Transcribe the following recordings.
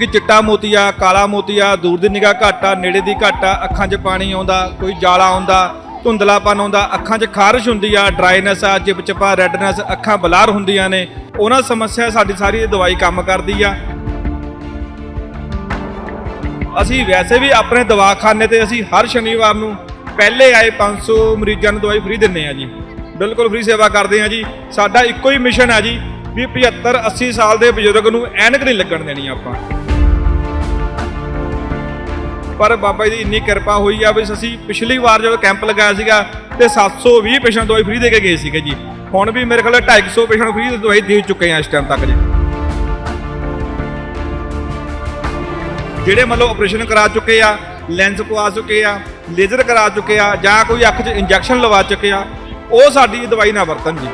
ਕਿ ਚਿੱਟਾ ਮੋਤੀਆ, ਕਾਲਾ ਮੋਤੀਆ, ਦੂਰ ਦੀ ਨਿਗਾਹ ਘੱਟ ਆ, ਨੇੜੇ ਦੀ ਘੱਟ ਆ, ਅੱਖਾਂ 'ਚ ਪਾਣੀ ਆਉਂਦਾ, ਕੋਈ ਜਾਲਾ ਆਉਂਦਾ, ਧੁੰਦਲਾਪਨ ਆਉਂਦਾ, ਅੱਖਾਂ 'ਚ ਖਾਰਸ਼ ਹੁੰਦੀ ਆ, ਡਰਾਈਨੈਸ ਆ ਚਿਪਚਿਪਾ ਰੈਡਨੈਸ, ਅੱਖਾਂ ਬਲਾਰ ਹੁੰਦੀਆਂ ਨੇ। ਉਹਨਾਂ ਸਮੱਸਿਆ ਸਾਡੀ ਸਾਰੀ ਇਹ ਦਵਾਈ ਕੰਮ ਕਰਦੀ ਆ। ਅਸੀਂ ਵੈਸੇ ਵੀ ਆਪਣੇ ਦਵਾਖਾਨੇ ਤੇ ਅਸੀਂ ਹਰ ਸ਼ਨੀਵਾਰ ਨੂੰ ਪਹਿਲੇ ਆਏ 500 ਮਰੀਜ਼ਾਂ ਨੂੰ ਦਵਾਈ ਫ੍ਰੀ ਦਿੰਨੇ ਆ ਜੀ। ਬਿਲਕੁਲ ਫ੍ਰੀ ਸੇਵਾ ਕਰਦੇ ਆ ਜੀ। ਸਾਡਾ ਇੱਕੋ ਹੀ ਮਿਸ਼ਨ ਆ ਜੀ ਵੀ 75 80 ਸਾਲ ਦੇ ਬਜ਼ੁਰਗ ਨੂੰ ਐਨਕ ਨਹੀਂ ਲੱਗਣ ਦੇਣੀ ਆਪਾਂ। ਪਰ ਬਾਬਾ ਜੀ ਦੀ ਇੰਨੀ ਕਿਰਪਾ ਹੋਈ ਆ ਵੀ ਅਸੀਂ ਪਿਛਲੀ ਵਾਰ ਜਦੋਂ ਕੈਂਪ ਲਗਾਇਆ ਸੀਗਾ ਤੇ 720 ਪੇਸ਼ੈਂਟ ਦਵਾਈ ਫ੍ਰੀ ਦੇ ਕੇ ਗਏ ਸੀਗੇ ਜੀ। ਹੁਣ ਵੀ ਮੇਰੇ ਖਿਆਲ 250 ਪੇਸ਼ੈਂਟ ਫ੍ਰੀ ਦੀ ਦਵਾਈ ਦੇ ਚੁੱਕੇ ਆ ਇਸ ਟਾਈਮ ਤੱਕ ਜੀ। ਜਿਹੜੇ ਮਤਲਬ ਆਪਰੇਸ਼ਨ ਕਰਾ ਚੁੱਕੇ ਆ ਲੈਂਸ ਪਵਾ ਚੁੱਕੇ ਆ ਲੇਜ਼ਰ ਕਰਾ ਚੁੱਕੇ ਆ ਜਾਂ ਕੋਈ ਅੱਖ 'ਚ ਇੰਜੈਕਸ਼ਨ ਲਵਾ ਚੁੱਕੇ ਆ ਉਹ ਸਾਡੀ ਦਵਾਈ ਨਾ ਵਰਤਣ ਜੀ।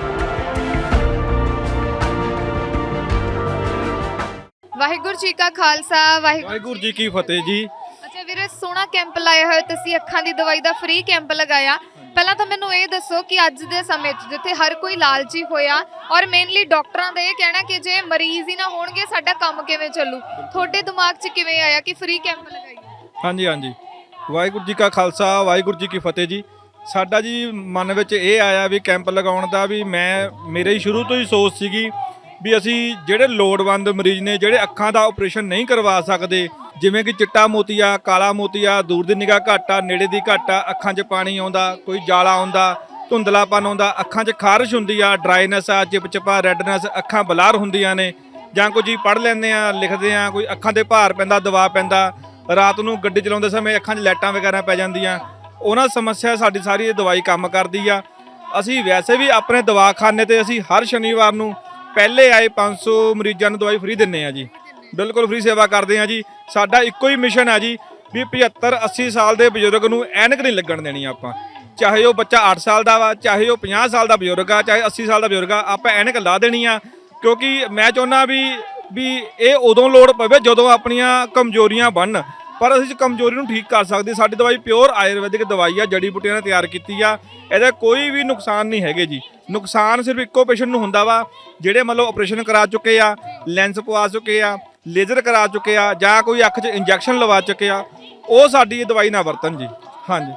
ਵਾਹਿਗੁਰੂ ਜੀ ਕਾ ਖਾਲਸਾ ਵਾਹਿਗੁਰੂ ਵਾਹਿਗੁਰੂ ਜੀ ਕੀ ਫਤਿਹ ਜੀ। ਅੱਛਾ ਵੀਰੇ, ਸੋਹਣਾ ਕੈਂਪ ਲਾਇਆ ਹੋਇਆ, ਤੁਸੀਂ ਅੱਖਾਂ ਦੀ ਦਵਾਈ ਦਾ ਫ੍ਰੀ ਕੈਂਪ ਲਗਾਇਆ। ਪਹਿਲਾਂ ਤਾਂ ਮੈਨੂੰ ਇਹ ਦੱਸੋ ਕਿ ਅੱਜ ਦੇ ਸਮੇਂ 'ਚ ਜਿੱਥੇ ਹਰ ਕੋਈ ਲਾਲਚੀ ਹੋਇਆ, ਔਰ ਮੇਨਲੀ ਡਾਕਟਰਾਂ ਦਾ ਇਹ ਕਹਿਣਾ ਕਿ ਜੇ ਮਰੀਜ਼ ਹੀ ਨਾ ਹੋਣਗੇ, ਸਾਡਾ ਕੰਮ ਕਿਵੇਂ ਚੱਲੂ? ਤੁਹਾਡੇ ਦਿਮਾਗ 'ਚ ਕਿਵੇਂ ਆਇਆ ਕਿ ਫ੍ਰੀ ਕੈਂਪ ਲਗਾਈਏ? ਹਾਂਜੀ ਹਾਂਜੀ। ਵਾਹਿਗੁਰੂ ਜੀ ਕਾ ਖਾਲਸਾ, ਵਾਹਿਗੁਰੂ ਜੀ ਕੀ ਫਤਿਹ ਜੀ। ਸਾਡਾ ਜੀ ਮਨ ਵਿੱਚ ਇਹ ਆਇਆ ਵੀ ਕੈਂਪ ਲਗਾਉਣ ਦਾ ਵੀ ਮੈਂ, ਮੇਰੇ ਸ਼ੁਰੂ ਤੋਂ ਹੀ ਸੋਚ ਸੀਗੀ ਵੀ ਅਸੀਂ ਜਿਹੜੇ ਲੋੜਵੰਦ ਮਰੀਜ਼ ਨੇ, ਜਿਹੜੇ ਅੱਖਾਂ ਦਾ ਆਪਰੇਸ਼ਨ ਨਹੀਂ ਕਰਵਾ ਸਕਦੇ ਜਿਵੇਂ ਕਿ ਚਿੱਟਾ ਮੋਤੀਆ, ਕਾਲਾ ਮੋਤੀਆ, ਦੂਰ ਦੀ ਨਿਗਾਹ ਘੱਟ ਆ, ਨੇੜੇ ਦੀ ਘੱਟ ਆ, ਅੱਖਾਂ 'ਚ ਪਾਣੀ ਆਉਂਦਾ, ਕੋਈ ਜਾਲਾ ਆਉਂਦਾ, ਧੁੰਦਲਾਪਨ ਆਉਂਦਾ, ਅੱਖਾਂ 'ਚ ਖਾਰਸ਼ ਹੁੰਦੀ ਆ ਡਰਾਈਨੈਸ ਆ ਚਿਪਚਿਪਾ ਰੈਡਨੈਸ ਅੱਖਾਂ ਬਲਾਰ ਹੁੰਦੀਆਂ ਨੇ। ਜਾਂ ਕੁਝ ਜੀ ਪੜ੍ਹ ਲੈਂਦੇ ਆ, ਲਿਖਦੇ ਆ, ਕੋਈ ਅੱਖਾਂ ਤੇ ਭਾਰ ਪੈਂਦਾ, ਦਬਾਅ ਪੈਂਦਾ, ਰਾਤ ਨੂੰ ਗੱਡੀ ਚਲਾਉਂਦੇ ਸਮੇਂ ਅੱਖਾਂ 'ਚ ਲਾਈਟਾਂ ਵਗੈਰਾ ਪੈ ਜਾਂਦੀਆਂ। ਉਹਨਾਂ ਸਮੱਸਿਆ ਸਾਡੀ ਸਾਰੀ ਇਹ ਦਵਾਈ ਕੰਮ ਕਰਦੀ ਆ। ਅਸੀਂ ਵੈਸੇ ਵੀ ਆਪਣੇ ਦਵਾਖਾਨੇ ਤੇ ਅਸੀਂ ਹਰ ਸ਼ਨੀਵਾਰ ਨੂੰ ਪਹਿਲੇ ਆਏ 500 ਮਰੀਜ਼ਾਂ ਨੂੰ ਦਵਾਈ ਫ੍ਰੀ ਦਿੰਨੇ ਆ ਜੀ। ਬਿਲਕੁਲ ਫ੍ਰੀ ਸੇਵਾ ਕਰਦੇ ਆ ਜੀ। ਸਾਡਾ ਇੱਕੋ ਹੀ ਮਿਸ਼ਨ ਆ ਜੀ ਵੀ 75 80 ਸਾਲ ਦੇ ਬਜ਼ੁਰਗ ਨੂੰ ਐਨਕ ਨਹੀਂ ਲੱਗਣ ਦੇਣੀ ਆਪਾਂ। ਚਾਹੇ ਉਹ ਬੱਚਾ 8 ਸਾਲ ਦਾ ਵਾ, ਚਾਹੇ ਉਹ 50 ਸਾਲ ਦਾ ਬਜ਼ੁਰਗ ਆ, ਚਾਹੇ 80 ਸਾਲ ਦਾ ਬਜ਼ੁਰਗ ਆ, ਆਪਾਂ ਐਨਕ ਲਾ ਦੇਣੀ ਆ। ਕਿਉਂਕਿ ਮੈਂ ਚਾਹੁੰਦਾ ਵੀ ਵੀ ਇਹ ਉਦੋਂ ਲੋੜ ਪਵੇ ਜਦੋਂ ਆਪਣੀਆਂ ਕਮਜ਼ੋਰੀਆਂ ਬਣਨ। ਪਰ ਅਸੀਂ ਕਮਜ਼ੋਰੀ ਨੂੰ ਠੀਕ ਕਰ ਸਕਦੇ। ਸਾਡੀ ਦਵਾਈ ਪਿਓਰ ਆਯੁਰਵੈਦਿਕ ਦਵਾਈ ਆ, ਜੜੀ ਬੂਟੀਆਂ ਨਾਲ ਤਿਆਰ ਕੀਤੀ ਆ। ਇਹਦਾ ਕੋਈ ਵੀ ਨੁਕਸਾਨ ਨਹੀਂ ਹੈਗੇ ਜੀ। ਨੁਕਸਾਨ ਸਿਰਫ ਇੱਕੋ ਪੇਸ਼ੈਂਟ ਨੂੰ ਹੁੰਦਾ ਵਾ, ਜਿਹੜੇ ਮਤਲਬ ਆਪਰੇਸ਼ਨ ਕਰਾ ਚੁੱਕੇ ਆ, ਲੈਂਸ ਪਵਾ ਚੁੱਕੇ ਆ। ਲੇਜ਼ਰ ਕਰਾ ਚੁੱਕੇ ਆ ਜਾਂ ਕੋਈ ਅੱਖ 'ਚ ਇੰਜੈਕਸ਼ਨ ਲਵਾ ਚੁੱਕੇ ਆ ਉਹ ਸਾਡੀ ਇਹ ਦਵਾਈ ਨਾ ਵਰਤਣ ਜੀ। ਹਾਂਜੀ।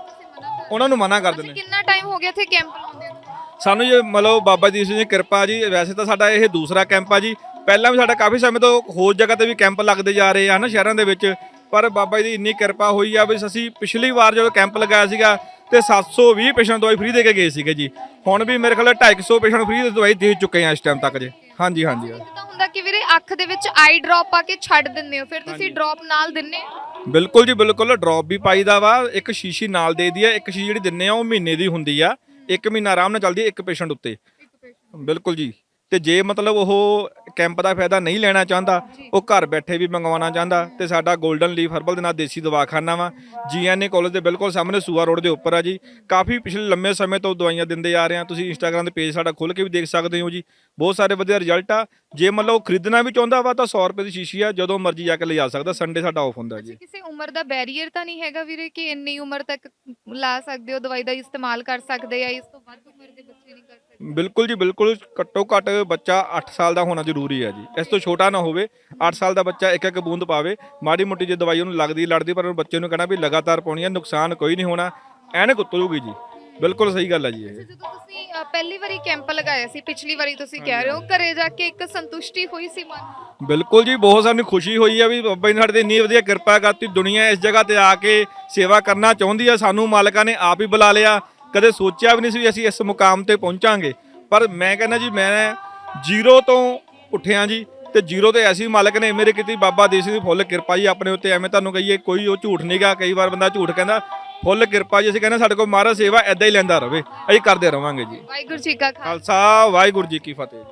ਉਹਨਾਂ ਨੂੰ ਮਨਾ ਕਰ ਦਿੰਦੇ। ਕਿੰਨਾ ਟਾਈਮ ਹੋ ਗਿਆ ਇੱਥੇ ਕੈਂਪ ਲਾਉਂਦੇ ਨੂੰ? ਸਾਨੂੰ ਜੇ ਮਤਲਬ ਬਾਬਾ ਜੀ ਦੀ ਕਿਰਪਾ ਜੀ ਵੈਸੇ ਤਾਂ ਸਾਡਾ ਇਹ ਦੂਸਰਾ ਕੈਂਪ ਆ ਜੀ। ਪਹਿਲਾਂ ਵੀ ਸਾਡਾ ਕਾਫੀ ਸਮੇਂ ਤੋਂ ਹੋਰ ਜਗ੍ਹਾ ਤੇ ਵੀ ਕੈਂਪ ਲੱਗਦੇ ਜਾ ਰਹੇ ਆ ਨਾ ਸ਼ਹਿਰਾਂ ਦੇ ਵਿੱਚ। ਪਰ ਬਾਬਾ ਜੀ ਦੀ ਇੰਨੀ ਕਿਰਪਾ ਹੋਈ ਆ ਵੀ ਅਸੀਂ ਪਿਛਲੀ ਵਾਰ ਜਦੋਂ ਕੈਂਪ ਲਗਾਇਆ ਸੀਗਾ ਤੇ 720 ਪੇਸ਼ੈਂਟ ਦਵਾਈ ਫ੍ਰੀ ਦੇ ਕੇ ਗਏ ਸੀਗੇ ਜੀ। ਹੁਣ ਵੀ ਮੇਰੇ ਖਿਆਲ 250 ਪੇਸ਼ੈਂਟ ਫ੍ਰੀ ਦਵਾਈ ਦੇ ਚੁੱਕੇ ਆ ਇਸ ਟਾਈਮ ਤੱਕ ਜੀ। ਹਾਂਜੀ ਹਾਂਜੀ ਤਾਂ ਅੱਖ ਦੇ ਵਿੱਚ ਆਈ ਡ੍ਰੌਪ ਪਾ ਕੇ ਛੱਡ ਦਿੰਦੇ ਹੋ ਫਿਰ ਤੁਸੀਂ ਡ੍ਰੌਪ ਨਾਲ ਦਿੰਨੇ ਹੋ? ਬਿਲਕੁਲ ਜੀ ਬਿਲਕੁਲ। ਡ੍ਰੌਪ ਵੀ ਪਾਈਦਾ ਵਾ ਇੱਕ ਸ਼ੀਸ਼ੀ ਨਾਲ ਦੇ ਦੀ ਆ ਇੱਕ ਸ਼ੀਸ਼ੀ ਜਿਹੜੀ ਦਿੰਨੇ ਆ ਉਹ ਮਹੀਨੇ ਦੀ ਹੁੰਦੀ ਆ। ਇੱਕ ਮਹੀਨਾ ਆਰਾਮ ਨਾਲ ਚੱਲਦੀ ਆ ਇੱਕ ਪੇਸ਼ੈਂਟ ਉੱਤੇ। ਬਿਲਕੁਲ ਜੀ। ਤੇ ਜੇ ਮਤਲਬ ਉਹ ਕੈਂਪ ਦਾ ਫਾਇਦਾ ਨਹੀਂ ਲੈਣਾ ਚਾਹੁੰਦਾ ਉਹ ਘਰ ਬੈਠੇ ਵੀ ਮੰਗਵਾਉਣਾ ਚਾਹੁੰਦਾ ਤੇ ਸਾਡਾ 골ਡਨ ਲੀਫ ਹਰਬਲ ਦੇ ਨਾਲ ਦੇਸੀ ਦਵਾਖਾਨਾ ਵਾ। ਜੀਐਨਏ ਕਾਲਜ ਦੇ ਬਿਲਕੁਲ ਸਾਹਮਣੇ ਸੂਆ ਰੋਡ ਦੇ ਉੱਪਰ ਆ ਜੀ। ਕਾਫੀ ਪਿਛਲੇ ਲੰਮੇ ਸਮੇਂ ਤੋਂ ਦਵਾਈਆਂ ਦਿੰਦੇ ਆ ਰਹੇ ਆ। ਤੁਸੀਂ ਇੰਸਟਾਗ੍ਰam ਦੇ ਪੇਜ ਸਾਡਾ ਖੋਲ ਕੇ ਵੀ ਦੇਖ ਸਕਦੇ ਹੋ ਜੀ। ਬਹੁਤ ਸਾਰੇ ਵਧੀਆ ਰਿਜ਼ਲਟ ਆ। ਜੇ ਮਤਲਬ ਉਹ ਖਰੀਦਣਾ ਵੀ ਚਾਹੁੰਦਾ ਵਾ ਤਾਂ 100 ਰੁਪਏ ਦੀ ਸ਼ੀਸ਼ੀ ਆ ਜਦੋਂ ਮਰਜ਼ੀ ਜਾ ਕੇ ਲਿਜਾ ਸਕਦਾ। ਸੰਡੇ ਸਾਡਾ ਆਫ ਹੁੰਦਾ ਜੀ। ਕਿਸੇ ਉਮਰ ਦਾ ਬੈਰੀਅਰ ਤਾਂ ਨਹੀਂ ਹੈਗਾ ਵੀਰੇ ਕਿ ਇੰਨੀ ਉਮਰ ਤੱਕ ਲਾ ਸਕਦੇ ਹੋ ਦਵਾਈ ਦਾ ਇਸਤੇਮਾਲ ਕਰ ਸਕਦੇ ਆ ਇਸ ਤੋਂ ਵੱਧ ਉਮਰ ਦੇ ਬੱਚੇ ਨਹੀਂ ਕਰ ਸਕਦੇ ਬਿਲਕੁਲ ਜੀ ਬਿਲਕੁਲ। ਘੱਟੋ ਘੱਟ ਬੱਚਾ 8 ਸਾਲ ਦਾ ਹੋਣਾ ਜ਼ਰੂਰੀ ਹੈ ਜੀ। ਇਸ ਤੋਂ ਛੋਟਾ ਨਾ ਹੋਵੇ 8 ਸਾਲ ਦਾ ਬੱਚਾ ਇੱਕ ਇੱਕ ਬੂੰਦ ਪਾਵੇ। ਮਾੜੀ ਮੋਟੀ ਜੇ ਦਵਾਈ ਉਹਨੂੰ ਲੱਗਦੀ ਲੜਦੀ ਪਰ ਉਹ ਬੱਚੇ ਨੂੰ ਕਹਿਣਾ ਵੀ ਲਗਾਤਾਰ ਪਾਉਣੀ ਹੈ ਨੁਕਸਾਨ ਕੋਈ ਨਹੀਂ ਹੋਣਾ। ਐਨਕ ਉਤਰੂਗੀ ਜੀ। ਬਿਲਕੁਲ ਸਹੀ ਗੱਲ ਹੈ ਜੀ ਇਹ। ਜਦੋਂ ਤੁਸੀਂ ਅ, ਪਹਿਲੀ ਵਾਰੀ ਕੈਂਪ ਲਗਾਇਆ ਸੀ ਪਿਛਲੀ ਵਾਰੀ ਤੁਸੀਂ ਕਹਿ ਰਹੇ ਹੋ ਘਰੇ ਜਾ ਕੇ ਇੱਕ ਸੰਤੁਸ਼ਟੀ ਹੋਈ ਸੀ ਮਨ ਨੂੰ। ਬਿਲਕੁਲ ਜੀ ਬਹੁਤ ਸਾਨੂੰ ਖੁਸ਼ੀ ਹੋਈ ਆ ਵੀ ਬਾਬਾ ਜੀ ਨੇ ਸਾਡੇ ਤੇ ਇੰਨੀ ਵਧੀਆ ਕਿਰਪਾ ਕਰਤੀ। ਦੁਨੀਆ ਇਸ ਜਗ੍ਹਾ ਤੇ ਆ ਕੇ ਸੇਵਾ ਕਰਨਾ ਚਾਹੁੰਦੀ ਆ ਸਾਨੂੰ ਮਾਲਕਾਂ ਨੇ ਆਪ ਹੀ ਬੁਲਾ ਲਿਆ। ਕਦੇ ਸੋਚਿਆ ਵੀ ਨਹੀਂ ਸੀ ਵੀ ਅਸੀਂ ਇਸ ਮੁਕਾਮ ਤੇ ਪਹੁੰਚਾਂਗੇ। ਪਰ ਮੈਂ ਕਹਿੰਦਾ ਜੀ ਮੈਂ ਜ਼ੀਰੋ ਤੋਂ ਉੱਠਿਆ ਜੀ ਤੇ ਜ਼ੀਰੋ ਤੇ ਐਸੀ ਮਾਲਕ ਨੇ ਮੇਰੇ ਕੀਤੀ ਬਾਬਾ ਦੇਸੀ ਦੀ ਫੁੱਲ ਕਿਰਪਾ ਜੀ ਆਪਣੇ ਉੱਤੇ। ਐਵੇਂ ਤੁਹਾਨੂੰ ਕਹੀਏ ਕੋਈ ਉਹ ਝੂਠ ਨਹੀਂਗਾ ਕਈ ਵਾਰ ਬੰਦਾ ਝੂਠ ਕਹਿੰਦਾ ਫੁੱਲ ਕਿਰਪਾ ਜੀ ਅਸੀਂ ਕਹਿੰਦੇ ਸਾਡੇ ਕੋਲ ਮਹਾਰਾਜ ਸੇਵਾ ਐਦਾਂ ਹੀ ਲੈਂਦਾ ਰਵੇ ਅਸੀਂ ਕਰਦੇ ਰਵਾਂਗੇ ਜੀ। ਵਾਹਿਗੁਰੂ ਜੀ ਕਾ ਖਾਲਸਾ। ਖਾਲਸਾ ਵਾਹਿਗੁਰੂ ਜੀ ਕੀ ਫਤਿਹ।